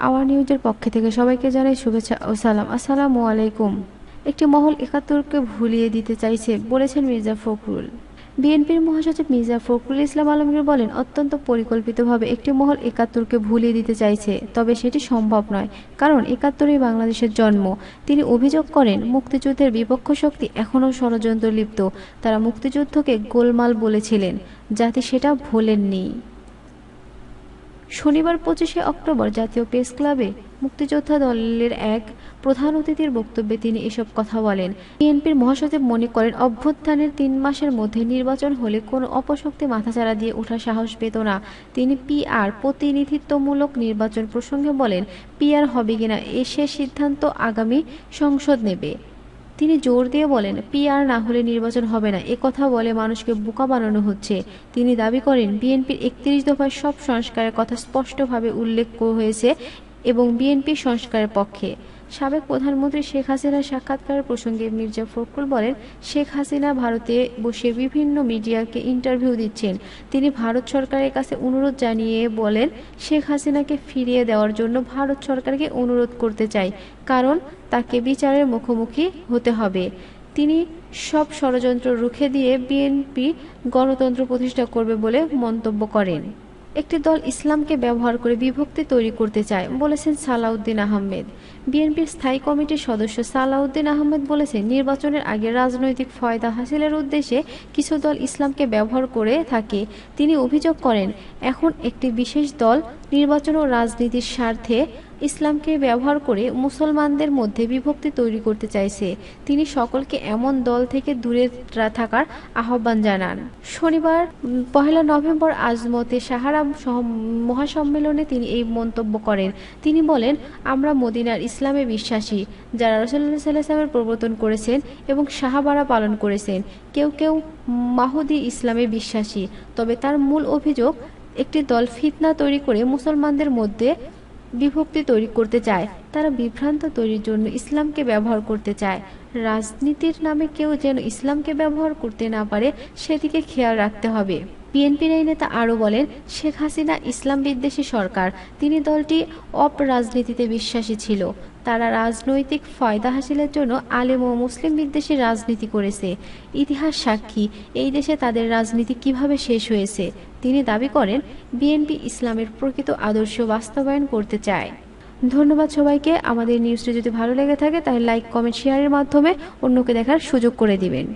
Hour নিউজের পক্ষ থেকে সবাইকে জানাই শুভেচ্ছা ও সালাম। আসসালামু আলাইকুম। একটি মহল একাত্তরকে ভুলিয়ে দিতে চাইছে, বলেছেন মির্জা ফখরুল। বিএনপির মহাসচিব মির্জা ফখরুল ইসলাম আলমগীর বলেন, অত্যন্ত পরিকল্পিতভাবে একটি মহল একাত্তরকে ভুলিয়ে দিতে চাইছে, তবে সেটি সম্ভব নয়, কারণ একাত্তরেই বাংলাদেশের জন্ম। তিনি অভিযোগ করেন, মুক্তিযুদ্ধের বিপক্ষ শক্তি এখনও ষড়যন্ত্র লিপ্ত। তারা মুক্তিযুদ্ধকে গোলমাল বলেছিলেন জাতি সেটা ভোলেননি। শনিবার পঁচিশে অক্টোবর জাতীয় প্রেস ক্লাবে মুক্তিযোদ্ধা দলের এক প্রধান অতিথির বক্তব্যে তিনি এসব কথা বলেন। বিএনপির মহাসচিব মনে করেন, অভ্যুত্থানের তিন মাসের মধ্যে নির্বাচন হলে কোনো অপশক্তি মাথাচাড়া দিয়ে ওঠার সাহস পেত না। তিনি পিআর প্রতিনিধিত্বমূলক নির্বাচন প্রসঙ্গে বলেন পিআর হবে কিনা এ সে সিদ্ধান্ত আগামী সংসদ নেবে। তিনি জোর দিয়ে বলেন পিআর না হলে নির্বাচন হবে না। এ কথা বলে মানুষকে বোকা বানানো হচ্ছে। তিনি দাবি করেন, বিএনপির একত্রিশ দফায় সব সংস্কারের কথা স্পষ্টভাবে উল্লেখ হয়েছে এবং বিএনপি সংস্কারের পক্ষে। সাবেক প্রধানমন্ত্রী শেখ হাসিনার সাক্ষাৎকারের প্রসঙ্গে মির্জা ফখরুল বলেন, শেখ হাসিনা ভারতে বসে বিভিন্ন মিডিয়াকে ইন্টারভিউ দিচ্ছেন। তিনি ভারত সরকারের কাছে অনুরোধ জানিয়ে বলেন, শেখ হাসিনাকে ফিরিয়ে দেওয়ার জন্য ভারত সরকারকে অনুরোধ করতে চাই, কারণ তাকে বিচারের মুখোমুখি হতে হবে। তিনি সব ষড়যন্ত্র রুখে দিয়ে বিএনপি গণতন্ত্র প্রতিষ্ঠা করবে বলে মন্তব্য করেন। একটি দল ইসলামকে ব্যবহার করে বিভক্তি তৈরি করতে চায়, বলেছেন সালাউদ্দিন আহমেদ। বিএনপির স্থায়ী কমিটির সদস্য সালাউদ্দিন আহমেদ বলেছেন, নির্বাচনের আগে রাজনৈতিক ফয়দা হাসিলের উদ্দেশ্যে কিছু দল ইসলামকে ব্যবহার করে থাকে। তিনি অভিযোগ করেন, এখন একটি বিশেষ দল নির্বাচন ও রাজনীতির স্বার্থে ইসলামকে ব্যবহার করে মুসলমানদের মধ্যে বিভক্তি তৈরি করতে চাইছে। তিনি সকলকে এমন দল থেকে দূরে থাকার আহ্বান জানান। শনিবার পহেলা নভেম্বর আজমতে সাহারা মহাসম্মেলনে তিনি এই মন্তব্য করেন। তিনি বলেন, আমরা মদিনার ইসলামে বিশ্বাসী, যারা রসল্লা সাল্লাহামের প্রবর্তন করেছেন এবং সাহাবারা পালন করেছেন। কেউ কেউ মাহুদি ইসলামে বিশ্বাসী, তবে তার মূল অভিযোগ, একটি দল ফিতনা তৈরি করে মুসলমানদের মধ্যে বিভক্তি তৈরি করতে চায়। তারা বিভ্রান্ত তৈরির জন্য ইসলামকে ব্যবহার করতে চায়। রাজনীতির নামে কেউ যেন ইসলামকে ব্যবহার করতে না পারে, সেদিকে খেয়াল রাখতে হবে। বিএনপির এই নেতা আরও বলেন, শেখ হাসিনা ইসলাম বিদ্বেষী সরকার। তিনি দলটি অপরাজনীতিতে বিশ্বাসী ছিল। তারা রাজনৈতিক ফয়দা হাসিলের জন্য আলেম ও মুসলিম বিদ্বেষী রাজনীতি করেছে। ইতিহাস সাক্ষী, এই দেশে তাদের রাজনীতি কীভাবে শেষ হয়েছে? তিনি দাবি করেন, বিএনপি ইসলামের প্রকৃত আদর্শ বাস্তবায়ন করতে চায়। ধন্যবাদ সবাইকে। আমাদের নিউজটি যদি ভালো লেগে থাকে, তাহলে লাইক, কমেন্ট, শেয়ারের মাধ্যমে অন্যকে দেখার সুযোগ করে দিবেন।